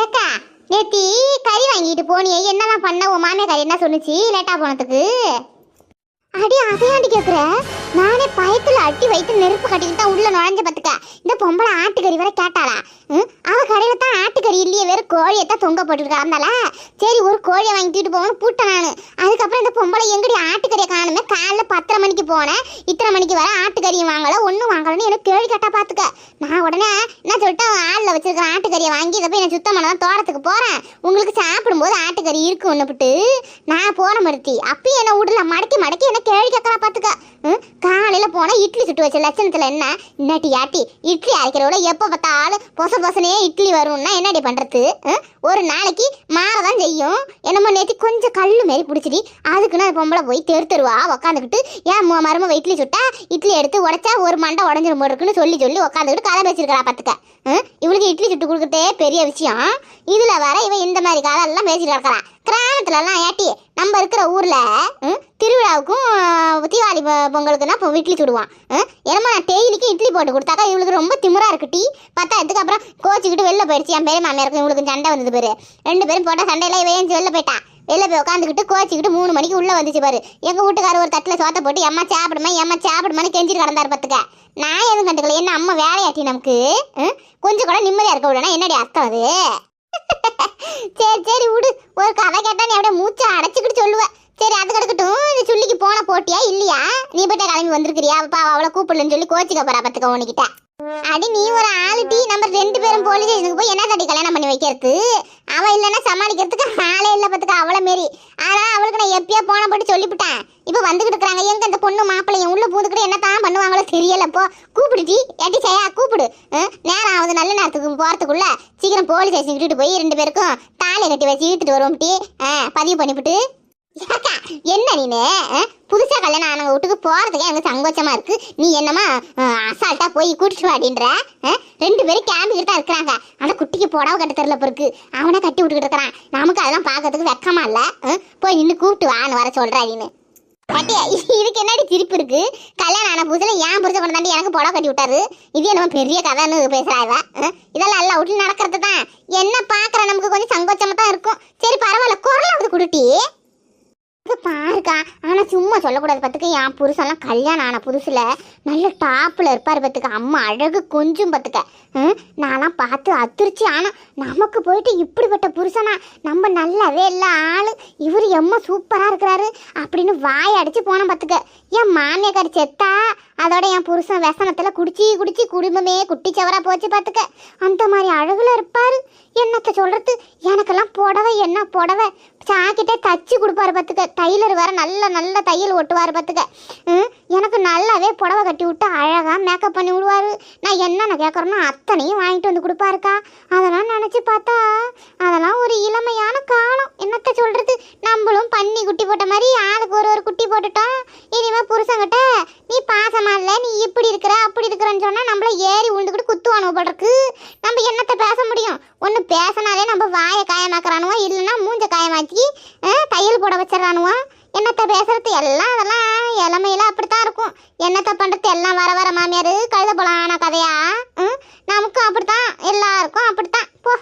ஏக்கா நேத்தி கறி வாங்கிட்டு போனியே என்னதான் பண்ண? உன் மாமியார் கறி என்ன சொன்னுச்சு? லேட்டா போனதுக்கு. அடி அதையாண்டி கேக்குற? நானே பயத்தில் அட்டி வைத்து நெருப்பு கட்டிக்கிட்டு தான் உள்ள நுழைஞ்ச பார்த்துக்க. இந்த பொம்பளை ஆட்டுக்கறி வரை கேட்டாளா? ம், அவ கடையில தான் ஆட்டுக்கறி இல்லையே வெறும் கோழியை தான் தொங்க போட்டுட்டு சரி ஒரு கோழியை வாங்கிட்டு போகணும் பூட்டேன் நான். அதுக்கப்புறம் இந்த பொம்பளை எங்கடி ஆட்டுக்கறியை காணுமே? காலைல பத்தரை மணிக்கு போனேன். இத்தனை மணிக்கு வர ஆட்டுக்கறியும் வாங்கல ஒன்றும் வாங்கலன்னு எனக்கு கேள்வி கேட்டா பார்த்துக்க. நான் உடனே என்ன சொல்லிட்டு ஆளில் வச்சிருக்கிற ஆட்டுக்கறியை வாங்கி இதை போய் நான் சுத்தம் பண்ண தான் தோட்டத்துக்கு போறேன். உங்களுக்கு சாப்பிடும்போது ஆட்டுக்கறி இருக்கும் ஒன்றுபிட்டு நான் போன மறுத்தி அப்பயும் என்ன விடல மடக்கி மடக்கி என்ன கேள்வி கேட்கலாம் பார்த்துக்க. காலையில் போனால் இட்லி சுட்டு வச்ச லட்சணத்தில் என்ன? இன்னாட்டி ஆட்டி இட்லி அரைக்கிறோட எப்போ பார்த்தாலும் பொச பொசனையே இட்லி வரும்னா என்னடி பண்ணுறது ம்? ஒரு நாளைக்கு மாறதான் செய்யும். என்னமோ நேற்று கொஞ்சம் கல் மாரி பிடிச்சிடி. அதுக்குன்னு அது பொம்பளை போய் தெரு தெருவா உக்காந்துக்கிட்டு ஏன் மு- மருமக இட்லி சுட்டா? இட்லி எடுத்து உடைச்சா ஒரு மண்டை உடஞ்சிரும் போல இருக்குன்னு சொல்லி சொல்லி உக்காந்துக்கிட்டு கதை பேசிருக்கிறா பார்த்துக்க ம்? இவளுக்கு இட்லி சுட்டு கொடுக்கறதே பெரிய விஷயம். இதில் வர இவன் இந்த மாதிரி கதை எல்லாம் பேசிட்டு இருக்கிறா கிராமத்துலலாம் ஏட்டி நம்ம இருக்கிற ஊரில் திருவிழாவுக்கும் தீபாவளி பொ- பொங்கலுக்குன்னா இப்போ இட்லி சுடுவான். என்னமோ நான் டெய்லிக்கு இட்லி போட்டு கொடுத்தாக்கா இவளுக்கு ரொம்ப திமுறாக இருக்கு டீ. பத்தாயிரத்துக்கு அப்புறம் கோச்சிக்கிட்டு வெளில போயிடுச்சு. என் பேர் மாமியாருக்கும் இவளுக்கு சண்டை வந்தது பேர். ரெண்டு பேரும் போட்டால் சண்டையில வேஞ்சி வெளில போயிட்டா. வெளில போய் உட்காந்துக்கிட்டு கோச்சிக்கிட்டு மூணு மணிக்கு உள்ளே வந்துச்சு பாரு. எங்கள் வீட்டுக்காரர் ஒரு தட்டில் சோத்த போட்டு எம்மா சாப்பிடுமா எம்மா சாப்பிடுமான்னு கெஞ்சிட்டு கடந்தார் பார்த்துக்க நான் எதுவும் கண்டுக்கல. என்ன அம்மா வேலையாட்டி நமக்கு? ம்? கொஞ்சம் கூட நிம்மதியாக இருக்க விடனா என்னடி அர்த்தம் அது? சரி சரி விடு. ஒரு கதை கேட்டா நீ அப்படியே மூச்சை அடைச்சிக்கிட்டு சொல்லுவ. சரி அது கிடக்கட்டும் இந்த சுள்ளிக்கு போன போட்டியா இல்லையா? நீ போயிட்டா கிளம்பி வந்திருக்கிறியா? அப்பா அவளை கூப்பிடலன்னு சொல்லி கோச்சிக்க போறா பத்துக்க உனக்கிட்ட அடி நீ ஒரு ஆளு டீ நம்ம ரெண்டு பேரும் போலீஸ் ஸ்டேஷனுக்கு போய் என்ன தடி கல்யாணம் பண்ணி வைக்கிறது? அவ இல்லைன்னா சமாளிக்கிறதுக்கு ஆளே இல்ல பத்துக்க அவளை மாரி. ஆனா அவளுக்கு நான் எப்பயோ போன போட்டு சொல்லிவிட்டேன் இப்போ வந்துகிட்டு இருக்கிறாங்க. எங்க இந்த பொண்ணு மாப்பிள்ளையும் உள்ள பூந்துக்கிட்டு என்ன தான் பண்ணுவாங்களோ தெரியல. இப்போ கூப்பிடு எட்டி ஏட்டி செய்யா கூப்பிடு. நேரம் ஆகுது. நல்ல நேரத்துக்கு போறதுக்குள்ள சீக்கிரம் போலீஸ் ஸ்டேஷன் விட்டுட்டு போய் ரெண்டு பேருக்கும் தாலி கட்டி வச்சு இழுத்துட்டு வருவோம் டீ. ஆ, பதிவு பண்ணிவிட்டு. என்ன நீனு? புதுசா கல்யாணம் ஆனவங்க வீட்டுக்கு போறதுக்கே எனக்கு சங்கோச்சமா இருக்கு. நீ என்னமா அசால்ட்டா போய் கூட்டிட்டு வாடின்ற? ஆ? ரெண்டு பேரும் கேம்பிக்கிட்டு தான் இருக்கிறாங்க. ஆனா குட்டிக்கு போடாம கட்ட தெரியல பிறகு அவனை கட்டி விட்டுக்கிட்டு இருக்கிறான். நமக்கு அதெல்லாம் பார்க்கறதுக்கு வெக்கமா இல்ல. போய் நின்று கூப்பிட்டு வான்னு வர சொல்றா நீனு. பட்டியா இதுக்கு என்னடி திருப்பி இருக்கு? கல்யாணம் ஆன புதுசுல ஏன் புரிச்ச பண்ண தாண்டி எனக்கு புடவை கட்டி விட்டாரு. இது என்னமோ பெரிய கதைன்னு பேசுறாங்க இதெல்லாம் எல்லாம் வீட்டுல நடக்கிறது தான். என்ன பாக்குற நமக்கு கொஞ்சம் சங்கோச்சமா தான் இருக்கும். சரி பரவாயில்ல குரலாவது குடுட்டி. பாருக்கா. ஆனால் சும்மா சொல்லக்கூடாது பார்த்துக்க என் புருஷன்லாம் கல்யாணம் ஆன புதுசில் நல்ல டாப்பில் இருப்பார் பார்த்துக்க அம்மா அழகு கொஞ்சம் பார்த்துக்க ம், நான்லாம் பார்த்து அதிர்ச்சி ஆனால் நமக்கு போயிட்டு இப்படிப்பட்ட புருஷனா? நம்ம நல்லாவே இல்லை. ஆளு இவர் எம்ம சூப்பராக இருக்கிறாரு அப்படின்னு வாய் அடித்து போனேன் பார்த்துக்க என் மாமியக்காரி செத்தா அதோட என் புருஷன் விசனத்தில் குடிச்சு குடிச்சு குடும்பமே குட்டிச்சவரா போச்சு பார்த்துக்க அந்த மாதிரி அழகில் இருப்பார். என்னத்தை சொல்கிறது எனக்கெல்லாம் புடவை என்ன புடவை? சாக்கிட்டே தச்சு கொடுப்பாரு பார்த்துக்க டைலர் வேற நல்ல நல்ல தையல் ஒட்டுவார் பார்த்துக்க எனக்கு நல்லாவே புடவை கட்டி விட்டு அழகாக மேக்கப் பண்ணி விடுவாரு. நான் என்னென்ன கேட்குறேன்னா அத்தனையும் வாங்கிட்டு வந்து கொடுப்பாருக்கா. அதெல்லாம் நினச்சி பார்த்தா அதெல்லாம் ஒரு இளமையான காலம். என்னத்த சொல்கிறது நம்மளும் பண்ணி குட்டி போட்ட மாதிரி ஆளுக்கு ஒரு ஒரு குட்டி போட்டுட்டோம். இனிமேல் புருஷங்கிட்ட நீ பாசமா இல்லை? நீ இப்படி இருக்கிற அப்படி இருக்கிறன்னு சொன்னால் நம்மள ஏறி உழுந்துக்கிட்டு குத்துவானுவ போடுறக்கு நம்ம என்னத்தை பேச முடியும்? ஒன்று பேசினாலே நம்ம வாயை காயமாக்குறானுவோ இல்லைன்னா மூஞ்ச காயமாக்கி அஹ், தையல் போட வச்சிடறானுவோ. என்னத்தை பேசுறது? எல்லாம் அதெல்லாம் இளமையில அப்படித்தான் இருக்கும். என்னத்தை பண்றது? எல்லாம் வர வர மாமியார் கழுத போலான கதையா? நமக்கும் அப்படித்தான். எல்லாருக்கும் அப்படித்தான். போ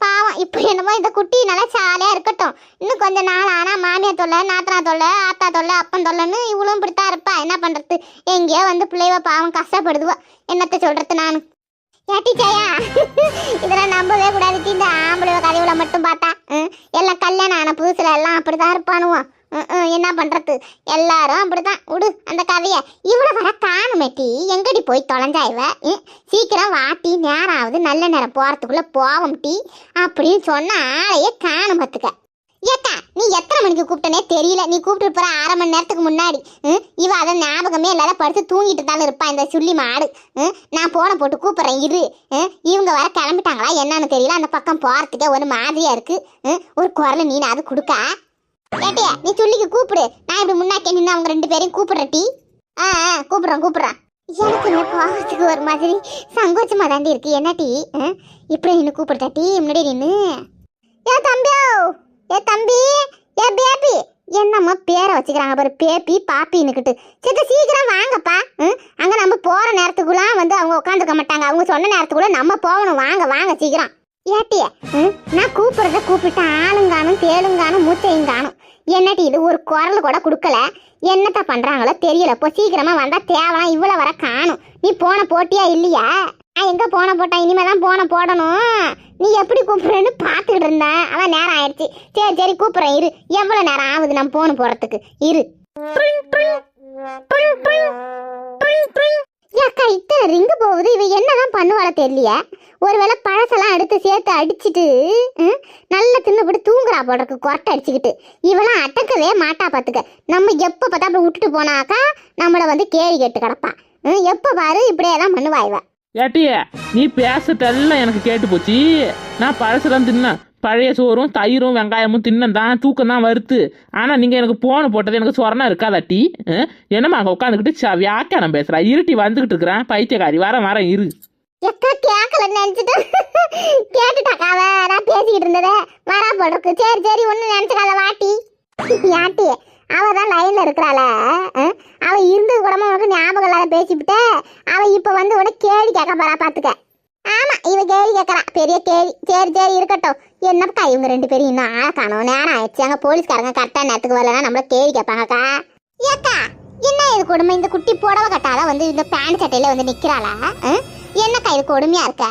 பாவம். இப்போ என்னமோ இந்த குட்டி நல்லா சாலையாக இருக்கட்டும். இன்னும் கொஞ்ச நாள் ஆனால் மாமியார் தொல்லை நாத்தனா தொல்லை ஆத்தா தொல்லை அப்பன் தொல்லைன்னு இவளும் இப்படித்தான் இருப்பா. என்ன பண்ணுறது எங்கேயோ வந்து பிள்ளைவ பாவம் கஷ்டப்படுதுவோ. என்னத்தை சொல்கிறது நான்? ஏட்டி இதெல்லாம் நம்பவே கூடாது. இந்த ஆம்பளை கதைவுல மட்டும் பார்த்தா ம், எல்லாம் கல்யாணம் ஆன புதுசுல எல்லாம் அப்படிதான் இருப்பானுவோம் ம், என்ன பண்றது? எல்லாரும் அப்படிதான் விடு அந்த கதைய. இவ்வளவு வர காணுமேட்டி எங்கடி போய் தொலைஞ்சா இவ? ம், சீக்கிரம் வாட்டி நேரம் ஆகுது நல்ல நேரம் போறதுக்குள்ள போவோம் டீ. அப்படின்னு சொன்ன ஆளையே காணும் பத்துக்க ஏக்கா நீ எத்தனை மணிக்கு கூப்பிட்டனே தெரியல. நீ கூப்பிட்டு போற அரை மணி நேரத்துக்கு முன்னாடி இவ அதை ஞாபகமே இல்லாத படுத்து தூங்கிட்டு தானே இருப்பா இந்த சுள்ளி மாடு. நான் போன போட்டு கூப்பிட்றேன் இரு. இவங்க வர கிளம்பிட்டாங்களா என்னன்னு தெரியல. அந்த பக்கம் போறதுக்கே ஒரு மாதிரியா இருக்கு. ம், ஒரு குரலை நீ அது கொடுக்கா? ஏட்டியா நீ சுள்ளிக்கு கூப்பிடு. நான் இப்படி முன்னாக்கே நின்று அவங்க ரெண்டு பேரையும் கூப்பிடுறேன் டீ. ஆ ஆ, கூப்பிட்றேன் எனக்கு என்ன போகிறதுக்கு ஒரு மாதிரி சங்கோச்சமாக தாண்டி இருக்கு. என்ன டீ? இப்படி நின்று கூப்பிடுதா டீ முன்னாடி நின்று ஏ தம்பியோ! ஏ தம்பி ஏ பேபி. என்னம்மா பேரை வச்சுக்கிறாங்க பாரு பேபி பாப்பின்னுக்கிட்டு சரி சீக்கிரம் வாங்கப்பா. ம்? அங்கே நம்ம போகிற நேரத்துக்குள்ளே வந்து அவங்க உட்காந்துருக்க மாட்டாங்க. அவங்க சொன்ன நேரத்துக்குள்ள நம்ம போகணும். வாங்க வாங்க சீக்கிரம். ஏட்டிய ம்? நான் கூப்பிட்றத கூப்பிட்டு ஆளுங்கானும் தேளுங்கானும் மூச்சையும் காணும் என்னட்டி இது? ஒரு குரல் கூட கொடுக்கல. என்னத்த பண்ணுறாங்களோ தெரியல. இப்போ சீக்கிரமாக வந்தால் தேவலாம் இவ்வளோ வர காணும். நீ போன போட்டியா இல்லையா? நான் எங்கே போன போட்டேன்? இனிமேல் தான் போன போடணும். நீ எப்படி கூப்பிடுறேன்னு பார்த்துக்கிட்டு இருந்தேன். அதான் நேரம் ஆயிடுச்சு. சரி சரி கூப்பிட்றேன். இரு. எவ்வளோ நேரம் ஆகுது நம்ம போன போகிறதுக்கு இரு. ஏக்கா இத்தனை ரிங்கு போகுது. இவ என்னதான் பண்ணுவாள தெரியலையே. ஒருவேளை பழசெல்லாம் எடுத்து சேர்த்து அடிச்சிட்டு ம், நல்லா தின்னுபடி தூங்குறா போடுறக்கு கொரட்டை அடிச்சுக்கிட்டு. இவெல்லாம் அடக்கவே மாட்டா பார்த்துக்க நம்ம எப்போ பார்த்தா அப்படி விட்டுட்டு போனாக்கா நம்மளை வந்து கேள்வி கேட்டு கிடப்பா. எப்போ பாரு இப்படியே தான் பண்ணுவா ஏட்டிய நீ பேசுறதெல்லாம் எனக்கு கேட்டு போச்சு நான் பழசெல்லாம் தின்னேன். பழைய சோறும் தயிரும் வெங்காயமும் தின்னேன். தான் தூக்கம் தான் வருத்து. ஆனால் நீங்கள் எனக்கு போன போட்டது எனக்கு சொரணம் இருக்காதாட்டி? என்னம்மா அங்கே உட்காந்துக்கிட்டு வியாக்கியானம் பேசுகிறா இருட்டி வந்துக்கிட்டு இருக்கிறேன். பைத்தியக்காரி. வர வர இரு. எக்கா கேட்கல நினைச்சிட்டு கேட்டுட்டாக்காவ நான் பேசிக்கிட்டு இருந்ததே. வரா போடுறக்கு சரி சரி ஒன்றும் நினைச்சுக்காத வாட்டி. யாட்டி அவ தான் லைன்ல இருக்கிறாள. அஹ், இருந்தது கூடமா உனக்கு ஞாபகம் இல்லாத பேசிவிட்டு. அவன் இப்போ வந்து உடனே கேள்வி கேட்க போறா பார்த்துக்க ஆமா இவ கேள்வி கேட்கறா. பெரிய கேள்வி சரி சரி இருக்கட்டும். என்னப்பா இவங்க ரெண்டு பேரும் இன்னும் ஆளை காணும். நேரம் ஆயிடுச்சு. அங்க போலீஸ்காரங்க கரெக்டா நேரத்துக்கு வரலன்னா நம்மள கேள்வி கேட்பாங்கக்கா ஏக்கா என்ன இது கொடுமை? இந்த குட்டி புடவை கட்டாத வந்து இந்த பேண்ட் சட்டையில வந்து நிக்கிறாளா? ஆ? என்னக்கா இது கொடுமையா இருக்க?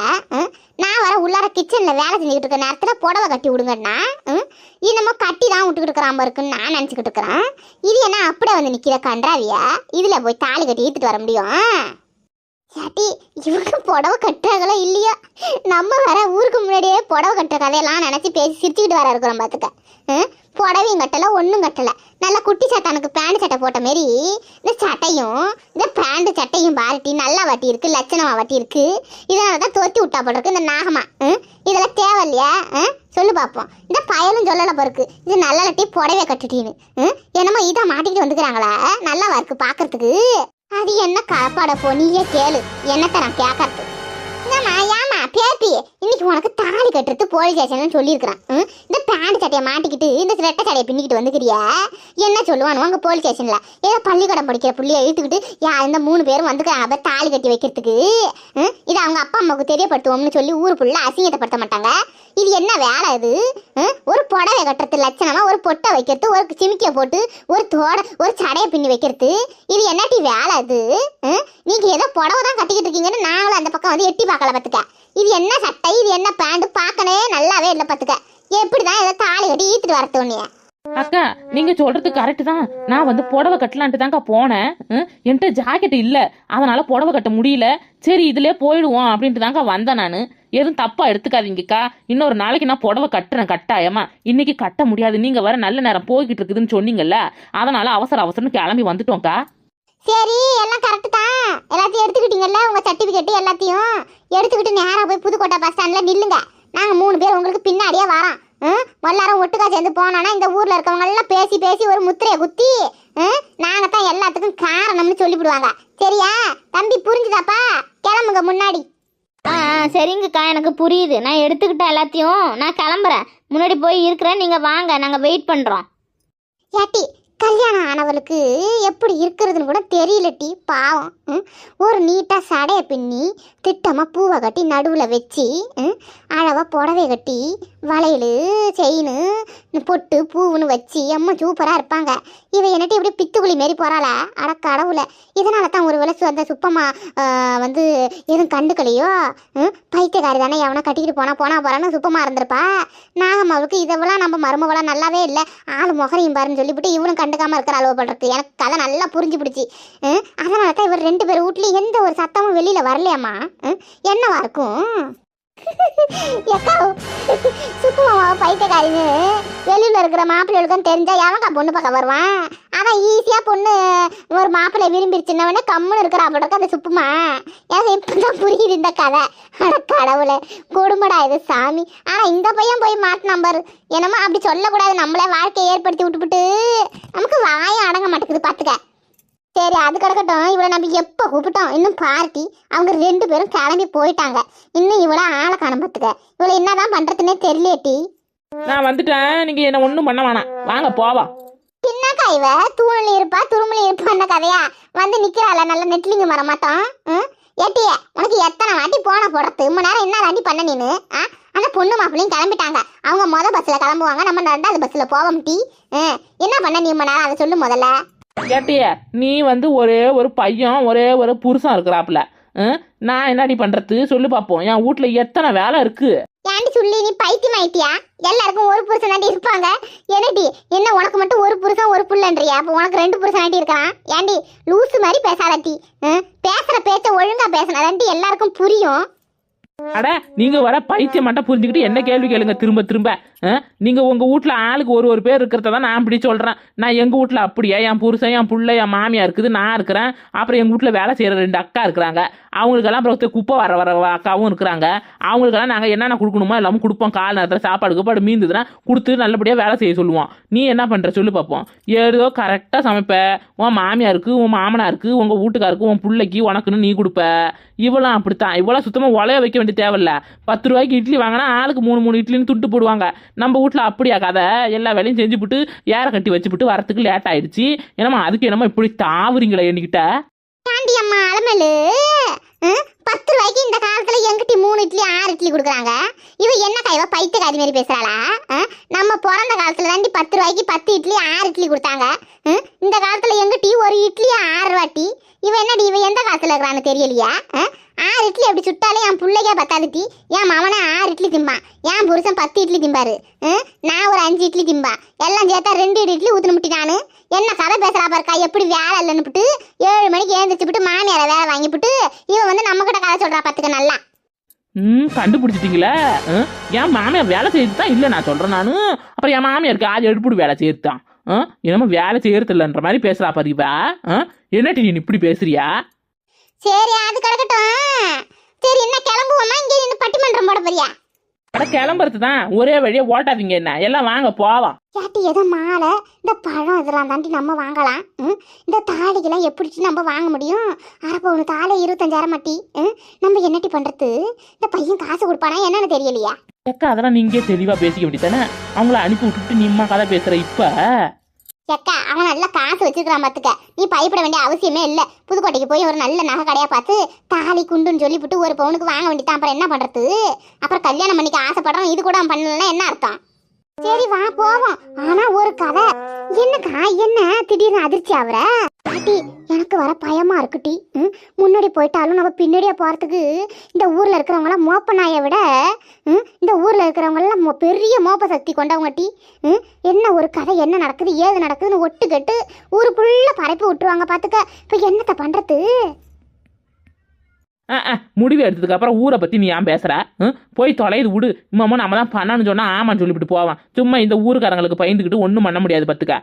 நான் வர உள்ளார கிச்சன்ல வேலை செஞ்சுக்கிட்டு இருக்க நேரத்துல புடவை கட்டி விடுங்கன்னா ம்? என்னமோ கட்டி தான் விட்டுக்கிட்டு இருக்கிறாம இருக்குன்னு நான் நினச்சிக்கிட்டு இருக்கிறேன். இது என்ன அப்படியே வந்து நிற்கிற கன்றாவியா? இதில் போய் தாலி கட்டி இழுத்துட்டு வர முடியும்? யாட்டி இவங்க புடவை கட்டுறாங்களா இல்லையோ? நம்ம வர ஊருக்கு முன்னாடியே புடவை கட்டுற கதையெல்லாம் நினச்சி பேசி சிரிச்சுக்கிட்டு வர இருக்கிறோம் பார்த்துக்க புடவையும் கட்டலை ஒன்றும் கட்டலை. நல்லா குட்டி சட்டானுக்கு பேண்ட் சட்டை போட்ட மாரி இந்த சட்டையும் இந்த பேண்ட் சட்டையும் பாரட்டி நல்லா வட்டி இருக்குது லட்சணமாக வட்டி இருக்குது இதனால தான் தோத்தி விட்டா போட்டிருக்கு இந்த நாகமா. ம்? இதெல்லாம் தேவை இல்லையா? சொல்லு பார்ப்போம் இந்த பயலும் சொல்லலை பொறுக்கு இது நல்ல லட்டி புடவை கட்டுட்டீன்னு. ம்? என்னமோ இதை மாட்டிக்கிட்டு வந்துக்கிறாங்களா? நல்லாவா இருக்குது பார்க்கறதுக்கு அது என்ன காப்பாட போ நீயே கேளு. என்னத்த நான் கேட்கறது பேத்தி இன்னைக்கு உனக்கு தாலி கட்டுறது போலீஸ் ஸ்டேஷன் சொல்லியிருக்கிறான். இந்த பேண்ட் சட்டையை மாட்டிக்கிட்டு இந்த ரெட்டை சட்டையை பின்னிக்கிட்டு வந்துக்கிறியா? என்ன சொல்லுவானு அங்கே போலீஸ் ஸ்டேஷனில் ஏதோ பள்ளிக்கூடம் படிக்கிற புள்ளைய இழுத்துக்கிட்டு யா இந்த மூணு பேரும் வந்துக்கிறாங்க அப்போ தாலி கட்டி வைக்கிறதுக்கு. ம்? இது அவங்க அப்பா அம்மாவுக்கு தெரியப்படுத்துவோம்னு சொல்லி ஊர் ஃபுல்லாக அசிங்கத்தைப்படுத்த மாட்டாங்க. இது என்ன வேலை இது? ஒரு புடவை கட்டுறது லட்சணமா ஒரு பொட்டை வைக்கிறது ஒரு சிமிக்கியை போட்டு ஒரு தோட ஒரு சடையை பின்னி வைக்கிறது. இது என்னட்டி வேலை இது? ம்? ஏதோ புடவை தான் கட்டிக்கிட்டு இருக்கீங்கன்னு நாங்களும் அந்த பக்கம் வந்து எட்டி பார்க்கல பார்த்துக்க. இது என்ன சட்டை? இது என்ன பேண்ட் பார்க்கவே நல்லாவே இல்லை பார்த்துக்க எப்படிதான் இதை தாலி கட்டி ஈத்துட்டு வரத்து உன்னைய அக்கா நீங்க சொல்றது கரெக்டு தான். நான் வந்து புடவை கட்டலான்ட்டு தான்க்கா போனேன். ம், என்கிட்ட ஜாக்கெட் இல்லை. அதனால புடவை கட்ட முடியல. சரி இதுல போயிடுவோம் அப்படின்ட்டு தான்க்கா வந்தேன் நான். எதுவும் தப்பா எடுத்துக்காதீங்கக்கா. இன்னொரு நாளைக்கு நான் புடவை கட்டுறேன் கட்டாயமா. இன்னைக்கு கட்ட முடியாது. நீங்க வர நல்ல நேரம் போய்கிட்டு இருக்குதுன்னு சொன்னீங்கல்ல. அதனால அவசர அவசரம்னு கிளம்பி வந்துட்டோம்க்கா. சரி எல்லாம் கரெக்டு தான். எல்லாத்தையும் எடுத்துக்கிட்டீங்கல்ல உங்கள் சர்டிஃபிகேட்டு எல்லாத்தையும். எடுத்துக்கிட்டு நேராக போய் புதுக்கோட்டை பஸ் ஸ்டாண்டில் நில்லுங்க. நாங்கள் மூணு பேர் உங்களுக்கு பின்னாடியே வரோம். ம்? எல்லாரும் ஒட்டுக்கா சேர்ந்து போனோன்னா இந்த ஊரில் இருக்கவங்கெல்லாம் பேசி பேசி ஒரு முத்திரையை குத்தி நாங்கள் தான் எல்லாத்துக்கும் காரணம்னு சொல்லிவிடுவாங்க. சரியா? தம்பி புரிஞ்சுதாப்பா? கிளம்புங்க முன்னாடி. ஆ ஆ, சரிங்கக்கா எனக்கு புரியுது. நான் எடுத்துக்கிட்டேன் எல்லாத்தையும் நான் கிளம்புறேன். முன்னாடி போய் இருக்கிறேன் நீங்கள் வாங்க. நாங்கள் வெயிட் பண்ணுறோம் ஏட்டி கல்யாணம் ஆனவளுக்கு எப்படி இருக்கிறதுன்னு கூட தெரியலட்டி பாவம். ம்? ஒரு நீட்டாக சடையை பின்னி திட்டமாக பூவை கட்டி நடுவில் வச்சு அழவாக புடவை கட்டி வளையல் செயின் பொட்டு பூவுன்னு வச்சு அம்மா சூப்பராக இருப்பாங்க. இவ என்னட்டி இப்படி பித்துக்குழி மாரி போகிறாள அட கடவுளை. இதனால தான் ஒரு வேளை அந்த சுப்பமாக வந்து எதுவும் கண்டுக்கலையோ? பைத்தியக்காரி தானே எவனை கட்டிக்கிட்டு போனால் போனால் போகிறான்னு சுப்பமாக இருந்திருப்பா. நாகம்மாவுக்கு இதெல்லாம் நம்ம மருமவளாம் நல்லாவே இல்லை. ஆள் முகரையும் பாருன்னு சொல்லிவிட்டு இவளும் கண்டுக்காமல் இருக்கிற அளவு பண்ணுறது எனக்கு கதை நல்லா புரிஞ்சு பிடிச்சி. அதனால தான் இவர் ரெண்டு பேர் வீட்லேயும் எந்த ஒரு சத்தமும் வெளியில வரலையாம்மா. என்னவா இருக்கும்? சுக்குமாவை பைத்தியக்காரின்னு? வெளியில இருக்கிற மாப்பிள்ளைகளுக்கும் தெரிஞ்சா எவன்க்கா பொண்ணு பக்கம் வருவான்? அதான் ஈஸியா பொண்ணு ஒரு மாப்பிள்ளை விரும்பிருச்சுன்னவனே கம்முன்னு இருக்கிற அப்படி அந்த சுப்புமா. எனக்கு இப்பதான் புரியுது இந்த கதை. அட கடவுளே கொடுமடா இது சாமி. ஆனா இந்த பையன் போய் மாட்டு நம்பர். என்னமோ அப்படி சொல்லக்கூடாது நம்மளே வாழ்க்கையை ஏற்படுத்தி விட்டுப்புட்டு. நமக்கு வாயம் அடங்க மாட்டேங்குது பாத்துக்க. சரி அது கிடக்கட்டும். இவளை நம்ம எப்போ கூப்பிட்டோம்? இன்னும் பார்ட்டி. அவங்க ரெண்டு பேரும் கிளம்பி போயிட்டாங்க. இன்னும் இவளை ஆளை காணும் பார்த்துக்க இவளை என்னதான் பண்றதுன்னே தெரியலேட்டி நான் வந்துட்டேன். நீங்கள் என்ன ஒன்றும் பண்ண வேணாம். வாங்க போவா. இவ தூணில் இருப்பா துருமுல இருப்பான்னு கதையா? வந்து நிக்கிறாள நல்ல நெட்லிங்க மர மாட்டோம். ஏட்டிய உனக்கு எத்தனை வாட்டி போன போடுறது? மணி நேரம் என்ன வாட்டி பண்ண நீனு? ஆ? அந்த பொண்ணு மாப்பிள்ளையும் கிளம்பிட்டாங்க. அவங்க முத பஸ்ஸில் கிளம்புவாங்க. நம்ம ரெண்டாவது பஸ்ஸில் போவோம் டீ. என்ன பண்ண நீ நேரம்? அதை சொல்லு முதல்ல. கேட்டிய நீ வந்து ஒரே ஒரு பையன் ஒரே ஒரு புருஷன் இருக்கிறாப்புல. நான் என்னடி பண்ணுறது சொல்லு பார்ப்போம் என் வீட்ல எத்தனை வேலை இருக்குது ஏன்டி சொல்லி நீ பைத்தியம் ஆயிட்டியா? எல்லாருக்கும் ஒரு புருஷன் இருப்பாங்க. என்னடி என்ன உனக்கு மட்டும் ஒரு புருஷன் ஒரு புள்ளன்றியா? அப்போ உனக்கு ரெண்டு புருஷன் இருக்கலாம். ஏன்டி லூசு மாதிரி பேசாதாட்டி பேசுற பேச்ச ஒழுங்கா பேசினாதாண்டி எல்லாருக்கும் புரியும். அட நீங்க வர பைத்தியம் மட்டும் புரிஞ்சுக்கிட்டு என்ன கேள்வி கேளுங்க திரும்ப திரும்ப. ஆ? நீங்க உங்க வீட்ல ஆளுக்கு ஒரு ஒரு பேர் இருக்கிறத தான் நான் இப்படி சொல்றேன். நான் எங்க வீட்ல அப்படியே? என் புருஷன் என் புள்ள என் மாமியா இருக்குது நான் இருக்கிறேன். அப்புறம் எங்க வீட்ல வேலை செய்யற ரெண்டு அக்கா இருக்கிறாங்க. அவங்களுக்கெல்லாம் அப்புறம் ஒருத்தர் குப்பை வர வர அக்காவும் இருக்கிறாங்க. அவங்களுக்கெல்லாம் நாங்கள் என்னென்ன கொடுக்கணுமோ எல்லாமே கொடுப்போம். கால் நேரத்தில் சாப்பாடு கீப்பாடு மீந்ததுன்னா கொடுத்து நல்லபடியாக வேலை செய்ய சொல்லுவோம். நீ என்ன பண்ணுற சொல்லு பார்ப்போம் ஏதோ கரெக்டாக சமைப்ப. உன் மாமியாருக்கு உன் மாமனாருக்கு உங்கள் வீட்டுக்காருக்கு உன் பிள்ளைக்கு உனக்குன்னு நீ கொடுப்ப. இவ்வளோ அப்படித்தான். இவ்வளோ சுத்தமாக உலைய வைக்க வேண்டிய தேவையில்ல. பத்து ரூபாய்க்கு இட்லி வாங்கினா ஆளுக்கு மூணு மூணு இட்லின்னு துட்டு போடுவாங்க. நம்ம வீட்டில் அப்படியா கதை எல்லா வேலையும் செஞ்சுவிட்டு ஏற கட்டி வச்சுப்பிட்டு வரத்துக்கு லேட் ஆயிடுச்சு. என்னம்மா அதுக்கு என்னமோ இப்படி தாவுறீங்களே என்கிட்ட? ஆண்டி அம்மா அலமலு. பத்து ரூபாய்க்கு இந்த காலத்துல எங்கிட்ட மூணு இட்லி ஆறு இட்லி கொடுக்குறாங்க? இவ என்ன கைவ பைத்தியக்காரி மாதிரி பேசுறாளா? ஆ, நம்ம பிறந்த காலத்துல தாண்டி பத்து ரூபாய்க்கு பத்து இட்லி ஆறு இட்லி கொடுத்தாங்க. இந்த காலத்துல எங்கிட்ட ஒரு இட்லி ஆறு ரூபாட்டி இவ என்னடி இவ எந்த காலத்துல இருக்கிறான்னு தெரியலையா? ஆ? ஆறு இட்லி அப்படி சுட்டாலே என் பிள்ளைக்கே பத்தாதுட்டி என் மாமனை ஆறு இட்லி திம்பான் என் புருஷன் பத்து இட்லி திம்பாரு. ஆ? நான் ஒரு அஞ்சு இட்லி திம்பா. எல்லாம் சேர்த்தா ரெண்டு இட்லி ஊத்துன முட்டி என்ன கதை பேசுறா பாருக்கா எப்படி வேலை இல்லைன்னுபிட்டு ஏழு மணிக்கு ஏந்திரிச்சுட்டு மாமியாரை வேலை வாங்கிவிட்டு இவன் வந்து நம்ம கிட்ட கதை சொல்கிறா பார்த்துக்க நல்லா. ம் கண்டுபிடிச்சிட்டீங்களே? ம், என் மாமியார் வேலை செய்து தான் இல்லை நான் சொல்கிறேன் நான். அப்புறம் என் மாமியாருக்கு ஆதி எடுப்புடு வேலை செய்து தான் என்னமோ வேலை செய்யறது இல்லைன்ற மாதிரி பேசுகிறா பாருப்பா என்னட்டி நீ இப்படி பேசுறியா? சரி அது கிடக்கட்டும். சரி என்ன கிளம்புவோமா? இங்க நின்று பட்டிமன்றம் போட போறியா? அட கிளம்புறது தான் ஒரே வழியே ஓட்டாதீங்க என்ன? எல்லாம் வாங்க போவோம் கேட்டு எதோ மாலை? இந்த பழம் இதெல்லாம் தாண்டி நம்ம வாங்கலாம்? இந்த தாலிக்கெல்லாம் எப்படி நம்ம வாங்க முடியும்? அரை பவுனு தாலி இருபத்தஞ்சாயிரம் மட்டி? நம்ம என்னட்டி பண்றது? இந்த பையன் காசு கொடுப்பானா என்னன்னு தெரியலையா? அக்கா அதெல்லாம் நீங்க தெளிவாக பேசிக்க வேண்டியதானே அவங்கள அனுப்பி விட்டுட்டு நீம்மா கதை பேசுகிற இப்போ. எக்கா அவன் நல்லா காசு வச்சிருக்கான் பார்த்துக்க நீ பயப்பட வேண்டிய அவசியமே இல்லை. புதுக்கோட்டைக்கு போய் ஒரு நல்ல நகை கடையாக பார்த்து தாலி குண்டுன்னு சொல்லிவிட்டு ஒரு பவுனுக்கு வாங்க வேண்டியதான் அப்புறம் என்ன பண்ணுறது அப்புறம் கல்யாணம் பண்ணிக்க ஆசைப்படுறோம் இது கூட அவன் பண்ணலன்னா என்ன அர்த்தம்? சரி வா போவோம். ஆனா ஒரு கதை. என்னக்கா என்ன? திடீர்னு அதிர்ச்சி ஆகுற பாட்டி எனக்கு வர பயமா இருக்குட்டி ம், முன்னாடி போயிட்டாலும் நம்ம பின்னாடியே போறதுக்கு இந்த ஊர்ல இருக்கிறவங்களாம் மோப்ப நாயை விட இந்த ஊர்ல இருக்கிறவங்களாம் பெரிய மோப்ப சக்தி கொண்டவங்க டி. ம், என்ன ஒரு கதை என்ன நடக்குது ஏது நடக்குதுன்னு ஒட்டு கெட்டு ஊரு ஃபுல்லா பரப்பி விட்டுருவாங்க பாத்துக்க. இப்ப என்னத்த பண்றது? முடிவு எடுத்ததுக்கு அப்புறம் ஊரை பத்தி நீ ஏன் பேசுற? போய் தொலைது விடு. இம்மாமா நம்ம தான் பண்ணான்னு சொன்னா ஆமான்னு சொல்லிவிட்டு போவான். சும்மா இந்த ஊருக்காரங்களுக்கு பயந்துக்கிட்டு ஒன்றும் பண்ண முடியாது பத்துக்க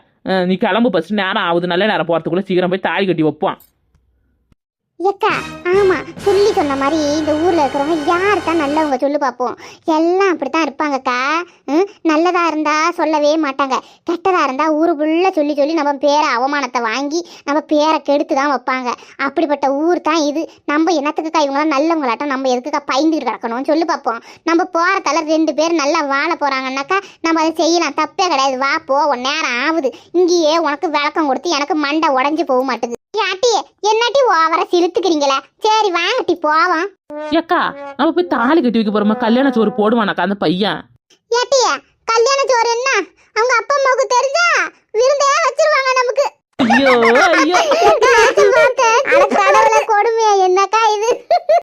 நீ கிளம்பு ஃபஸ்ட்டு நேரம் ஆகுது. நல்ல நேரம் போறதுக்குள்ள சீக்கிரம் போய் தாலி கட்டி வைப்பான். ஏக்கா ஆமா சொல்லி சொன்ன மாதிரி இந்த ஊர்ல இருக்கிறவங்க யார் தான் நல்லவங்க சொல்லு பார்ப்போம் எல்லாம் அப்படித்தான் இருப்பாங்கக்கா. ம், நல்லதா இருந்தா சொல்லவே மாட்டாங்க. கெட்டதா இருந்தா ஊரு ஃபுல்லா சொல்லி சொல்லி நம்ம பேரை அவமானத்தை வாங்கி நம்ம பேரை கெடுத்து தான் வைப்பாங்க. அப்படிப்பட்ட ஊர் தான் இது. நம்ம என்னத்துக்குக்கா இவங்களாம் நல்லவங்களாட்டம்? நம்ம எதுக்குக்கா பயந்துட்டு கிடக்கணும்னு சொல்லி பார்ப்போம் நம்ம போற தலை ரெண்டு பேர் நல்லா வாழ போறாங்கன்னாக்கா நம்ம அதை செய்யலாம். தப்பே கிடையாது. வா போ நேரம் ஆகுது. இங்கேயே உனக்கு விளக்கம் கொடுத்து எனக்கு மண்டை உடஞ்சி போக மாட்டேது. யாட்டி என்னட்டி ஓவர சிலுத்துக்கிறீங்களே? சரி வாங்கட்டி போவோம். ஏக்கா நம்ம போய் தாலி கட்டி வைக்க போறோமா கல்யாண சோறு போடுவானாக்கா அந்த பையன். ஏட்டி கல்யாண சோறு என்ன? அவங்க அப்பா அம்மாவுக்கு தெரிஞ்சா விருந்தே வச்சிருவாங்க நமக்கு. ஐயோ ஐயோ. அட கடவுளே கொடுமையா என்னக்கா இது?